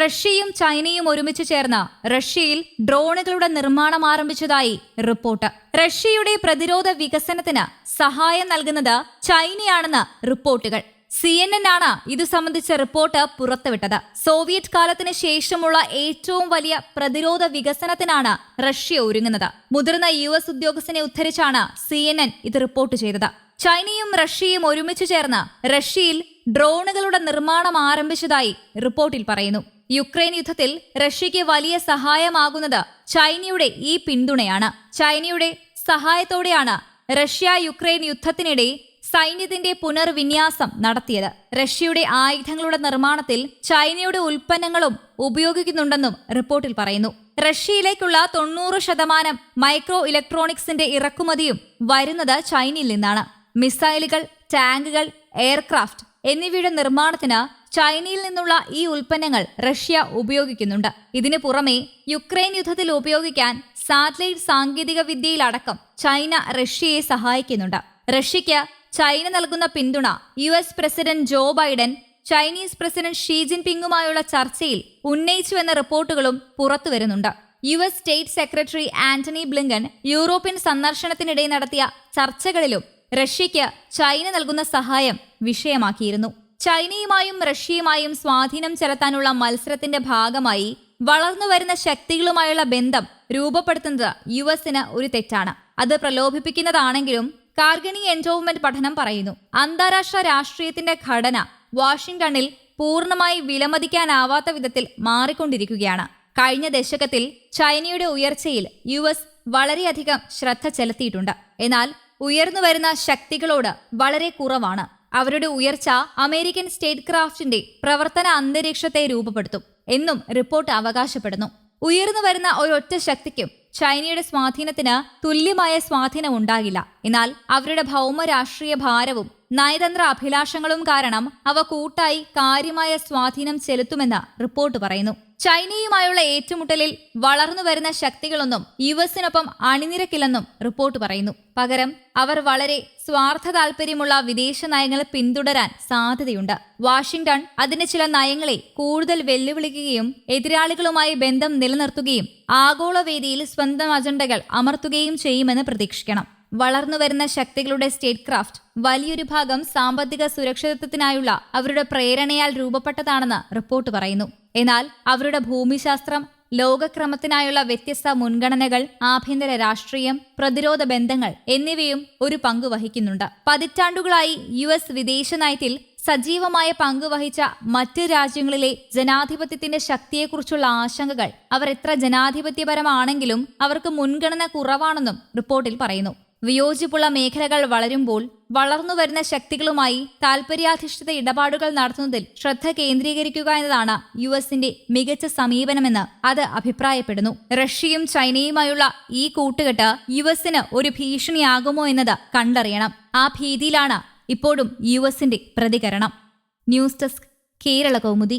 റഷ്യയും ചൈനയും ഒരുമിച്ച് ചേർന്ന് റഷ്യയിൽ ഡ്രോണുകളുടെ നിർമ്മാണം ആരംഭിച്ചതായി റിപ്പോർട്ട്. റഷ്യയുടെ പ്രതിരോധ വികസനത്തിന് സഹായം നൽകുന്നത് ചൈനയാണെന്ന് റിപ്പോർട്ടുകൾ. സി എൻ എൻ ആണ് ഇതു സംബന്ധിച്ച റിപ്പോർട്ട് പുറത്തുവിട്ടത്. സോവിയറ്റ് കാലത്തിന് ശേഷമുള്ള ഏറ്റവും വലിയ പ്രതിരോധ വികസനത്തിനാണ് റഷ്യ ഒരുങ്ങുന്നത്. മുതിർന്ന യു എസ് ഉദ്യോഗസ്ഥനെ ഉദ്ധരിച്ചാണ് സി എൻ എൻ ഇത് റിപ്പോർട്ട് ചെയ്തത്. ചൈനയും റഷ്യയും ഒരുമിച്ച് ചേർന്ന് റഷ്യയിൽ ഡ്രോണുകളുടെ നിർമ്മാണം ആരംഭിച്ചതായി റിപ്പോർട്ടിൽ പറയുന്നു. യുക്രൈൻ യുദ്ധത്തിൽ റഷ്യയ്ക്ക് വലിയ സഹായമാകുന്നത് ചൈനയുടെ ഈ പിന്തുണയാണ്. ചൈനയുടെ സഹായത്തോടെയാണ് റഷ്യ യുക്രൈൻ യുദ്ധത്തിനിടെ സൈന്യത്തിന്റെ പുനർവിന്യാസം നടത്തിയത്. റഷ്യയുടെ ആയുധങ്ങളുടെ നിർമ്മാണത്തിൽ ചൈനയുടെ ഉൽപ്പന്നങ്ങളും ഉപയോഗിക്കുന്നുണ്ടെന്നും റിപ്പോർട്ടിൽ പറയുന്നു. റഷ്യയിലേക്കുള്ള തൊണ്ണൂറ് ശതമാനം മൈക്രോ ഇലക്ട്രോണിക്സിന്റെ ഇറക്കുമതിയും വരുന്നത് ചൈനയിൽ നിന്നാണ്. മിസൈലുകൾ ടാങ്കുകൾ എയർക്രാഫ്റ്റ് എന്നിവയുടെ നിർമ്മാണത്തിന് ചൈനയിൽ നിന്നുള്ള ഈ ഉൽപ്പന്നങ്ങൾ റഷ്യ ഉപയോഗിക്കുന്നുണ്ട്. ഇതിനു പുറമെ യുക്രൈൻ യുദ്ധത്തിൽ ഉപയോഗിക്കാൻ സാറ്റലൈറ്റ് സാങ്കേതിക വിദ്യയിലടക്കം ചൈന റഷ്യയെ സഹായിക്കുന്നുണ്ട്. റഷ്യയ്ക്ക് ചൈന നൽകുന്ന പിന്തുണ U S president Joe Biden Chinese president Xi ജിൻപിങ്ങുമായുള്ള ചർച്ചയിൽ ഉന്നയിച്ചുവെന്ന റിപ്പോർട്ടുകളും പുറത്തുവരുന്നുണ്ട് U S state secretary Antony Blinken European സന്ദർശനത്തിനിടെ നടത്തിയ ചർച്ചകളിലും റഷ്യയ്ക്ക് ചൈന നൽകുന്ന സഹായം വിഷയമാക്കിയിരുന്നു. ചൈനയുമായും റഷ്യയുമായും സ്വാധീനം ചെലുത്താനുള്ള മത്സരത്തിന്റെ ഭാഗമായി വളർന്നുവരുന്ന ശക്തികളുമായുള്ള ബന്ധം രൂപപ്പെടുത്തുന്നത് യു എസിന് ഒരു തെറ്റാണ്. അത് പ്രലോഭിപ്പിക്കുന്നതാണെങ്കിലും കാർഗണി എൻഡോവ്മെന്റ് പഠനം പറയുന്നു. അന്താരാഷ്ട്ര രാഷ്ട്രീയത്തിന്റെ ഘടന വാഷിംഗ്ടണിൽ പൂർണമായി വിലമതിക്കാനാവാത്ത വിധത്തിൽ മാറിക്കൊണ്ടിരിക്കുകയാണ്. കഴിഞ്ഞ ദശകത്തിൽ ചൈനയുടെ ഉയർച്ചയിൽ യു എസ് വളരെയധികം ശ്രദ്ധ ചെലുത്തിയിട്ടുണ്ട്. എന്നാൽ ഉയർന്നുവരുന്ന ശക്തികളോട് വളരെ കുറവാണ്. അവരുടെ ഉയർച്ച അമേരിക്കൻ സ്റ്റേറ്റ് ക്രാഫ്റ്റിന്റെ പ്രവർത്തന അന്തരീക്ഷത്തെ രൂപപ്പെടുത്തും എന്നും റിപ്പോർട്ട് അവകാശപ്പെടുന്നു. ഉയർന്നു വരുന്ന ഒരൊറ്റ ശക്തിക്കും ചൈനയുടെ സ്വാധീനത്തിന് തുല്യമായ സ്വാധീനം ഉണ്ടാകില്ല. എന്നാൽ അവരുടെ ഭൗമ രാഷ്ട്രീയ ഭാരവും നയതന്ത്ര അഭിലാഷങ്ങളും കാരണം അവ കൂട്ടായി കാര്യമായ സ്വാധീനം ചെലുത്തുമെന്ന് റിപ്പോർട്ട് പറയുന്നു. ചൈനയുമായുള്ള ഏറ്റുമുട്ടലിൽ വളർന്നു വരുന്ന ശക്തികളൊന്നും യു എസിനൊപ്പം അണിനിരക്കില്ലെന്നും റിപ്പോർട്ട് പറയുന്നു. പകരം അവർ വളരെ സ്വാർത്ഥ താൽപര്യമുള്ള വിദേശ നയങ്ങളെ പിന്തുടരാൻ സാധ്യതയുണ്ട്. വാഷിംഗ്ടൺ അതിന്റെ ചില നയങ്ങളെ കൂടുതൽ വെല്ലുവിളിക്കുകയും എതിരാളികളുമായി ബന്ധം നിലനിർത്തുകയും ആഗോളവേദിയിൽ സ്വന്തം അജണ്ടകൾ അമർത്തുകയും ചെയ്യുമെന്ന് പ്രതീക്ഷിക്കണം. വളർന്നുവരുന്ന ശക്തികളുടെ സ്റ്റേറ്റ് ക്രാഫ്റ്റ് വലിയൊരു ഭാഗം സാമ്പത്തിക സുരക്ഷിതത്വത്തിനായുള്ള അവരുടെ പ്രേരണയാൽ രൂപപ്പെട്ടതാണെന്ന് റിപ്പോർട്ട് പറയുന്നു. എന്നാൽ അവരുടെ ഭൂമിശാസ്ത്രം ലോകക്രമത്തിനായുള്ള വ്യത്യസ്ത മുൻഗണനകൾ ആഭ്യന്തര രാഷ്ട്രീയം പ്രതിരോധ ബന്ധങ്ങൾ എന്നിവയും ഒരു പങ്ക് വഹിക്കുന്നുണ്ട്. പതിറ്റാണ്ടുകളായി യു എസ് വിദേശ നയത്തിൽ സജീവമായ പങ്കുവഹിച്ച മറ്റ് രാജ്യങ്ങളിലെ ജനാധിപത്യത്തിന്റെ ശക്തിയെക്കുറിച്ചുള്ള ആശങ്കകൾ അവർ എത്ര ജനാധിപത്യപരമാണെങ്കിലും അവർക്ക് മുൻഗണന കുറവാണെന്നും റിപ്പോർട്ടിൽ പറയുന്നു. വിയോജിപ്പുള്ള മേഖലകൾ വളരുമ്പോൾ വളർന്നുവരുന്ന ശക്തികളുമായി താൽപര്യാധിഷ്ഠിത ഇടപാടുകൾ നടത്തുന്നതിൽ ശ്രദ്ധ കേന്ദ്രീകരിക്കുക എന്നതാണ് യു എസിന്റെ മികച്ച സമീപനമെന്ന് അത് അഭിപ്രായപ്പെടുന്നു. റഷ്യയും ചൈനയുമായുള്ള ഈ കൂട്ടുകെട്ട് യു എസിന് ഒരു ഭീഷണിയാകുമോ എന്നത് കണ്ടറിയണം. ആ ഭീതിയിലാണ് ഇപ്പോഴും യു എസിന്റെ പ്രതികരണം. News desk Kerala Kaumudi